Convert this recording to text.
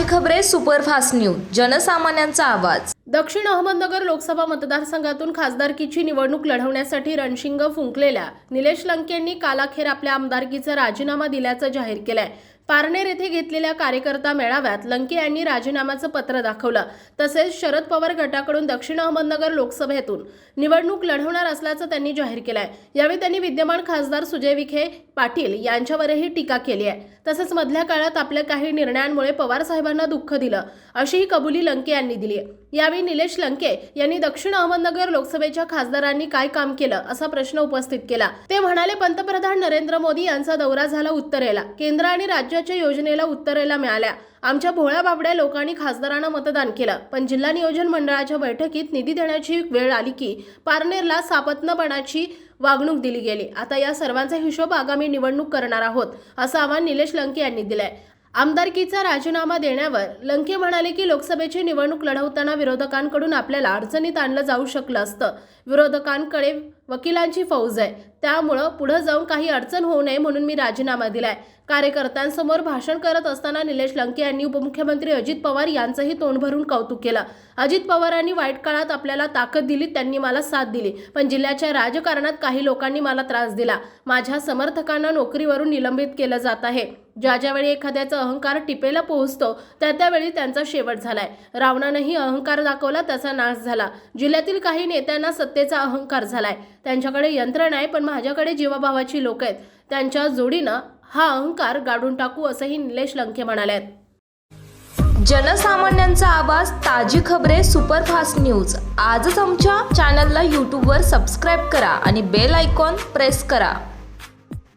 खबरे superfast news जनसामान्यांचा आवाज. दक्षिण अहमदनगर लोकसभा मतदारसंघातून खासदारकीची निवडणूक लढवण्यासाठी रणशिंग फुंकलेल्या. निलेश लंकेंनी कालाखेर आपल्या आमदारकीचा राजीनामा दिल्याचं जाहीर केलंय. पारनेर येथे घेतलेल्या कार्यकर्ता मेळाव्यात लंके यांनी राजीनाम्याचं पत्र दाखवलं. तसेच शरद पवार गटाकडून दक्षिण अहमदनगर लोकसभेतून निवडणूक लढवणार असल्याचं त्यांनी जाहीर केलंय. यावेळी त्यांनी विद्यमान खासदार सुजय विखे पाटील यांच्यावरही टीका केली आहे. तसंच मधल्या काळात आपल्या काही निर्णयांमुळे पवार साहेबांना दुःख दिलं अशीही कबुली लंके यांनी दिली आहे. यावेळी निलेश लंके यांनी दक्षिण अहमदनगर लोकसभेच्या खासदारांनी काय काम केलं असा प्रश्न उपस्थित केला. ते म्हणाले पंतप्रधान नरेंद्र मोदी यांचा दौरा झाला उत्तरेला. केंद्र आणि राज्य राज्याच्या योजनेला उत्तरेला मिळाल्या. आमच्या भोळ्या बाबड्या लोकांनी खासदारांना मतदान केलं. पण जिल्हा नियोजन मंडळाच्या बैठकीत निधी देण्याची वेळ आली की पारनेरला सापत्नपणाची वागणूक दिली गेली. आता या सर्वांचा हिशोब आगामी निवडणूक करणार आहोत असं आव्हान निलेश लंके यांनी दिलंय. आमदारकीचा राजीनामा देण्यावर लंके म्हणाले की लोकसभेची निवडणूक लढवताना विरोधकांकडून आपल्याला अडचणीत आणलं जाऊ शकलं असतं. विरोधकांकडे वकिलांची फौज आहे. त्यामुळं पुढं जाऊन काही अडचण होऊ नये म्हणून मी राजीनामा दिलाय. कार्यकर्त्यांसमोर भाषण करत असताना निलेश लंके यांनी उपमुख्यमंत्री अजित पवार यांचंही तोंड भरून कौतुक केलं. अजित पवारांनी वाईट काळात आपल्याला ताकद दिली त्यांनी मला साथ दिली. पण जिल्ह्याच्या राजकारणात काही लोकांनी मला त्रास दिला. माझ्या समर्थकांना नोकरीवरून निलंबित केलं जात आहे. ज्या ज्यावेळी एखाद्याचा अहंकार टिपेला पोहोचतो त्या त्यावेळी त्यांचा शेवट झालाय. रावणानंही अहंकार दाखवला त्याचा नाश झाला. जिल्ह्यातील काही नेत्यांना सत्तेचा अहंकार झालाय. त्यांच्याकडे यंत्र नाही पण माझ्याकडे जीवाभावाची लोक आहेत. त्यांच्या जोडीनं हा अहंकार गाडून टाकू असंही निलेश लंके म्हणाले जनसामान्यांचा आवाज ताजी खबरे सुपरफास्ट न्यूज. आजच आमच्या चॅनलला यूट्यूबवर सबस्क्राईब करा आणि बेल आयकॉन प्रेस करा.